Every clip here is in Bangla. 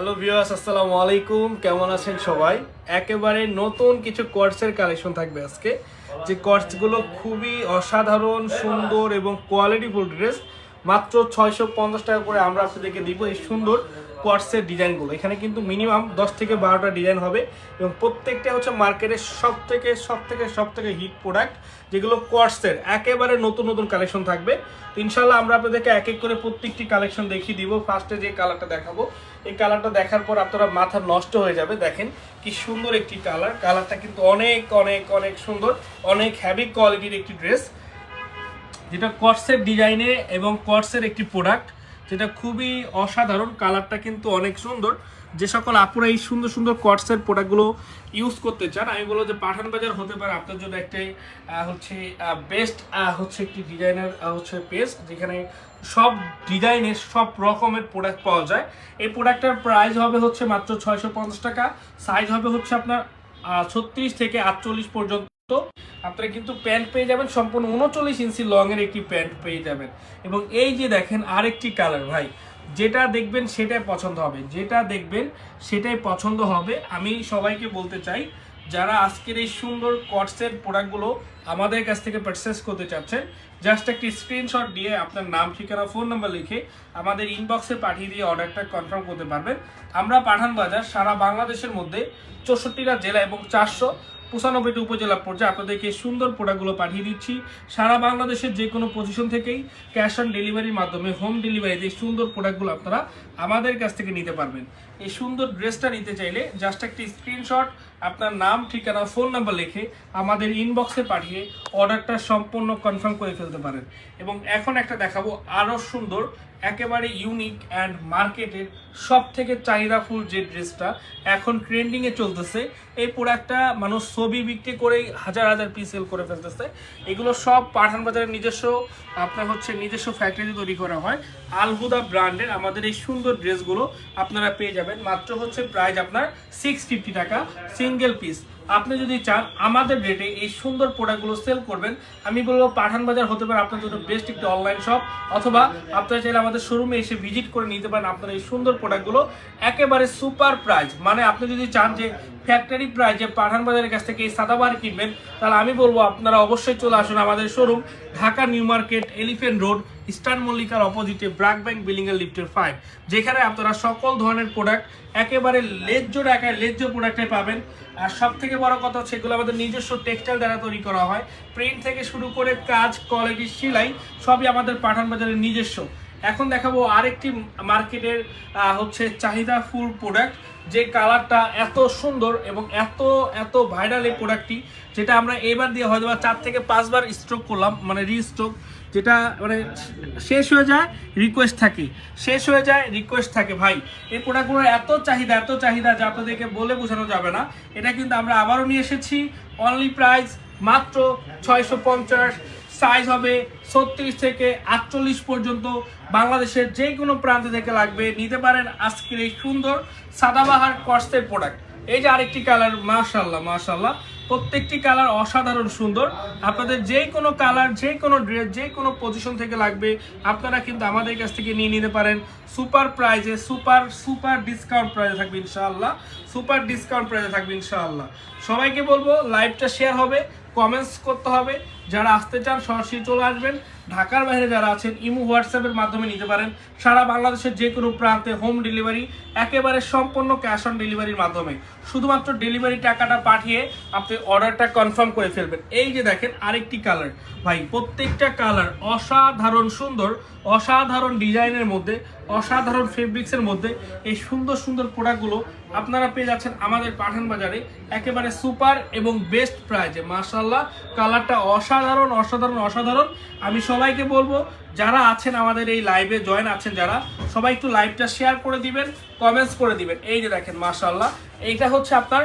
হ্যালো ভিউয়ার্স আসসালামু আলাইকুম। কেমন আছেন সবাই? একেবারে নতুন কিছু কোর্সের কালেকশন থাকবে আজকে। যে কোর্সগুলো খুবই অসাধারণ, সুন্দর এবং কোয়ালিটিফুল ড্রেস মাত্র ছয়শো পঞ্চাশ টাকা করে আমরা আপনাদেরকে দিব এই সুন্দর কোয়ার্সের ডিজাইনগুলো এখানে কিন্তু মিনিমাম দশ থেকে বারোটা ডিজাইন হবে এবং প্রত্যেকটা হচ্ছে মার্কেটের সব থেকে সব থেকে সব থেকে হিট প্রোডাক্ট যেগুলো কোয়ার্সের একেবারে নতুন নতুন কালেকশন থাকবে। তো ইনশাল্লাহ আমরা আপনাদেরকে এক এক করে প্রত্যেকটি কালেকশন দেখিয়ে দিব। ফার্স্টে যে কালারটা দেখাবো, এই কালারটা দেখার পর আপনারা মাথা নষ্ট হয়ে যাবে। দেখেন কি সুন্দর একটি কালার কালারটা কিন্তু অনেক অনেক অনেক সুন্দর, অনেক হ্যাভি কোয়ালিটির একটি ড্রেস যেটা কটসের ডিজাইনে এবং কটসের একটি প্রোডাক্ট যেটা খুবই অসাধারণ, কালারটা কিন্তু অনেক সুন্দর। যে সকল আপুরা এই সুন্দর সুন্দর কটসের প্রোডাক্টগুলো ইউজ করতে চান, আমি বলব যে পাঠান বাজার হতে পারে আপনার জন্য একটাই হচ্ছে বেস্ট হচ্ছে একটি ডিজাইনার হচ্ছে পেজ যেখানে সব ডিজাইনের সব রকমের প্রোডাক্ট পাওয়া যায়। এই প্রোডাক্টের প্রাইস হবে হচ্ছে মাত্র ছয়শো পঞ্চাশ টাকা সাইজ হবে হচ্ছে আপনার ছত্রিশ থেকে আটচল্লিশ পর্যন্ত। আপনারা কিন্তু প্যান্ট পেয়ে যাবেন, সম্পূর্ণ উনচল্লিশ ইঞ্চি লং এর একটি প্যান্ট পেয়ে যাবেন। এবং এই যে দেখেন আরেকটি কালার ভাই, যেটা দেখবেন সেটাই পছন্দ হবে। যেটা দেখবেন সেটাই পছন্দ হবে। আমি সবাইকে বলতে চাই, যারা আজকের এই সুন্দর কটসের প্রোডাক্টগুলো আমাদের কাছ থেকে পারচেস করতে চাচ্ছেন জাস্ট একটি স্ক্রিনশট দিয়ে আপনার নাম, ঠিকানা ফোন নাম্বার লিখে আমাদের ইনবক্সে পাঠিয়ে দিয়ে অর্ডারটা কনফার্ম করতে পারবেন। আমরা পাঠান বাজার সারা বাংলাদেশের মধ্যে চৌষট্টিটা জেলা এবং চারশো পঁচানব্বইটি উপজেলা পর্যায়ে আপনাদেরকে সুন্দর প্রোডাক্টগুলো পাঠিয়ে দিচ্ছি। সারা বাংলাদেশের যে কোনো পজিশন থেকেই ক্যাশ অন ডেলিভারির মাধ্যমে হোম ডেলিভারিতে এই সুন্দর প্রোডাক্টগুলো আপনারা আমাদের কাছ থেকে নিতে পারবেন। এই সুন্দর ড্রেসটা নিতে চাইলে জাস্ট একটি স্ক্রিনশট আপনার নাম, ঠিকানা ফোন নাম্বার লিখে আমাদের ইনবক্সে পাঠিয়ে অর্ডারটা সম্পূর্ণ কনফার্ম করে ফেলতে পারেন। এবং এখন একটা দেখাবো আরও সুন্দর একেবারে ইউনিক অ্যান্ড মার্কেটের সব থেকে চাহিদাফুল যে ড্রেসটা এখন ট্রেন্ডিংয়ে চলতেছে, এই প্রোডাক্টটা মানুষ ছবি বিক্রি করেই হাজার হাজার পিস সেল করে ফেলতেছে। এগুলো সব পাঠান বাজারের নিজস্ব, আপনার হচ্ছে নিজস্ব ফ্যাক্টরি তৈরি করা হয়। আলহুদা ব্র্যান্ডের আমাদের এই সুন্দর ড্রেসগুলো আপনারা পেয়ে যাবেন। মাত্র হচ্ছে প্রাইস আপনার সিক্স ফিফটি টাকা সিঙ্গেল পিস আপনি যদি চান, আমাদের রেটে এই সুন্দর প্রোডাক্টগুলো সেল করবেন, আমি বলব পাঠান বাজার হতে পারে আপনার জন্য বেস্ট একটি অনলাইন শপ অথবা আপনারা চাইলে আমাদের শোরুমে এসে ভিজিট করে নিতে পারেন আপনার এই সুন্দর প্রোডাক্টগুলো একেবারে সুপার প্রাইস মানে আপনি যদি চান যে ফ্যাক্টরি প্রাইজে পাঠান বাজারের কাছ থেকে এই সাদাবার কিনবেন, তাহলে আমি বলব আপনারা অবশ্যই চলে আসুন আমাদের showroom Dhaka New Market Elephant Road Eastern মল্লিকার অপোজিটে ব্রাক ব্যাংক বিল্ডিং এর লিফটের ফাইভ যেখানে আপনারা সকল ধরনের প্রোডাক্ট একেবারে লেজ্জ টাকায় লেজ্জ প্রোডাক্টে পাবেন। আর সব থেকে বড় কথা হচ্ছে এগুলো আমাদের নিজস্ব টেক্সটাইল দ্বারা তৈরি করা হয়। প্রিন্ট থেকে শুরু করে কাজ কোয়ালিটি সেলাই, সবই আমাদের পাঠান বাজারের নিজস্ব। এখন দেখাবো আরেকটি মার্কেটের হচ্ছে চাহিদা ফুল প্রোডাক্ট যে কালারটা এত সুন্দর এবং এত এত ভাইরাল এই প্রোডাক্টটি যেটা আমরা এবার দিয়ে হয়তো চার থেকে পাঁচবার স্ট্রোক করলাম মানে রিস্ট্রোক যেটা মানে শেষ হয়ে যায় রিকোয়েস্ট থাকে। শেষ হয়ে যায় রিকোয়েস্ট থাকে। ভাই, এই প্রোডাক্টগুলোর এত চাহিদা এত চাহিদা যা আপনাদেরকে বলে বোঝানো যাবে না। এটা কিন্তু আমরা আবারও নিয়ে এসেছি অনলি প্রাইস মাত্র ছয়শো পঞ্চাশ। সাইজ হবে ছত্রিশ থেকে আটচল্লিশ পর্যন্ত। বাংলাদেশের যে কোনো প্রান্ত থেকে লাগবে। নিতে পারেন আজকের এই সুন্দর সাদাবাহার কস্টের প্রোডাক্ট এই যে আরেকটি কালার মাশাল্লাহ মাশাল্লাহ প্রত্যেকটি কালার অসাধারণ সুন্দর। আপনাদের যে কোনো কালার যে কোনো ড্রেস যে কোনো পজিশন থেকে লাগবে। আপনারা কিন্তু আমাদের কাছ থেকে নিয়ে নিতে পারেন। সুপার প্রাইজে সুপার সুপার ডিসকাউন্ট প্রাইজে থাকবে ইনশাআল্লাহ। সুপার ডিসকাউন্ট প্রাইজে থাকবে ইনশাআল্লাহ। সবাইকে বলব লাইভটা শেয়ার হবে। কমেন্টস করতে হবে। যারা আসতে চান, সরাসরি চলে আসবেন। ঢাকার বাইরে যারা আছেন, ইমো হোয়াটসঅ্যাপের মাধ্যমে নিতে পারেন। সারা বাংলাদেশের যে কোনো প্রান্তে হোম ডেলিভারি একেবারে সম্পূর্ণ ক্যাশ অন ডেলিভারির মাধ্যমে। শুধুমাত্র ডেলিভারি টাকাটা পাঠিয়ে আপনি অর্ডারটা কনফার্ম করে ফেলবেন। এই যে দেখেন, আরেকটি কালার ভাই, প্রত্যেকটা কালার অসাধারণ সুন্দর, অসাধারণ ডিজাইনের মধ্যে, অসাধারণ ফেব্রিক্সের মধ্যে এই সুন্দর সুন্দর প্রোডাক্টগুলো আপনারা পেয়ে যাচ্ছেন আমাদের পাঠান বাজারে একেবারে সুপার এবং বেস্ট প্রাইজে। মার্শাল্লাহ কালারটা অসাধারণ অসাধারণ অসাধারণ। আমি সবাইকে বলব, যারা আছেন আমাদের এই লাইভে জয়েন আছেন যারা, সবাই একটু লাইভটা শেয়ার করে দিবেন কমেন্টস করে দিবেন। এই যে দেখেন মার্শাল্লাহ এইটা হচ্ছে আপনার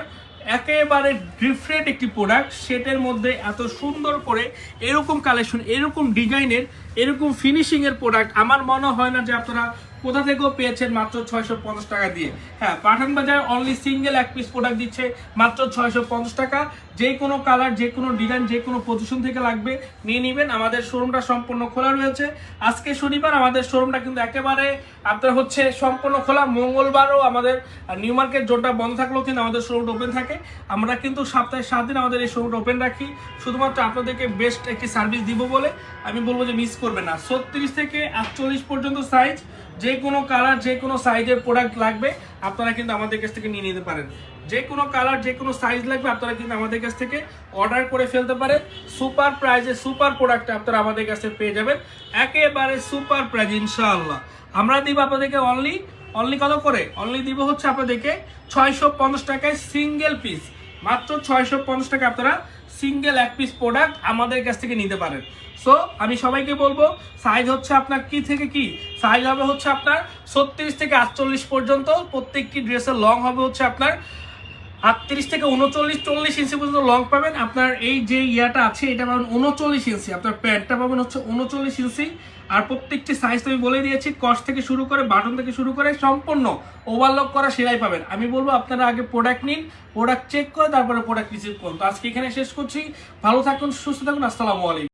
একেবারে ডিফারেন্ট একটি প্রোডাক্ট সেটের মধ্যে এত সুন্দর করে এরকম কালেকশন এরকম ডিজাইনের এরকম ফিনিশিংয়ের প্রোডাক্ট আমার মনে হয় না যে আপনারা কোথা থেকেও পেয়েছেন মাত্র ছয়শো পঞ্চাশ টাকা দিয়ে। হ্যাঁ পাঠান বাজার অনলি সিঙ্গেল এক পিস প্রোডাক্ট দিচ্ছে মাত্র ছয়শো পঞ্চাশ টাকা। যে কোনো কালার যে কোনো ডিজাইন যে কোনো পজিশন থেকে লাগবে নিয়ে নেবেন। আমাদের শোরুমটা সম্পূর্ণ খোলা রয়েছে। আজকে শনিবার আমাদের শোরুমটা কিন্তু একেবারে আপনার হচ্ছে সম্পূর্ণ খোলা। মঙ্গলবারও আমাদের নিউ মার্কেট জোনটা বন্ধ থাকলেও কিন্তু আমাদের শোরুমটা ওপেন থাকে। আমরা কিন্তু সপ্তাহে সাত দিন আমাদের এই শোরুমটা ওপেন রাখি। শুধুমাত্র আপনাদেরকে বেস্ট একটি সার্ভিস দিব বলে আমি বলব যে মিস করবেন না। ছত্রিশ থেকে আটচল্লিশ পর্যন্ত সাইজ যে কোনো কালার যে কোনো সাইজের প্রোডাক্ট লাগবে, আপনারা কিন্তু আমাদের কাছ থেকে নিয়ে নিতে পারেন। যে কোনো কালার যে কোনো সাইজ লাগবে, আপনারা কিন্তু আমাদের কাছ থেকে অর্ডার করে ফেলতে পারেন। সুপার প্রাইজে সুপার প্রোডাক্ট আপনারা আমাদের কাছে পেয়ে যাবেন। একেবারে সুপার প্রাইজ ইনশাআল্লাহ। আমরা দিব আপনাদেরকে অনলি অনলি কত করে? অনলি দিব হচ্ছে আপনাদেরকে ছয়শো পঞ্চাশ টাকায় সিঙ্গেল পিস মাত্র ছয়শো পঞ্চাশ টাকা আপনারা সিঙ্গেল এক পিস প্রোডাক্ট আমাদের কাছ থেকে নিতে পারেন। সো আমি সবাইকে বলব সাইজ হচ্ছে আপনার কি থেকে কি? সাইজ হবে হচ্ছে আপনার ছত্রিশ থেকে আটচল্লিশ পর্যন্ত। প্রত্যেকটি ড্রেসের লং হবে হচ্ছে আপনার আটত্রিশ থেকে উনচল্লিশ, চল্লিশ ইঞ্চি পর্যন্ত লং পাবেন। আপনার এই যে ইয়াটা আছে, এটা পাবেন উনচল্লিশ ইঞ্চি আপনার প্যান্টটা পাবেন হচ্ছে উনচল্লিশ ইঞ্চি আর প্রত্যেকটি সাইজ আমি বলে দিয়েছি কস থেকে শুরু করে বাটন থেকে শুরু করে, সম্পূর্ণ ওভারলক করা সেলাই পাবেন। আমি বলব, আপনারা আগে প্রোডাক্ট নিন প্রোডাক্ট চেক করে তারপরে প্রোডাক্ট রিসিভ করুন। তো আজকে এখানে শেষ করছি। ভালো থাকুন, সুস্থ থাকুন, আসসালামু আলাইকুম।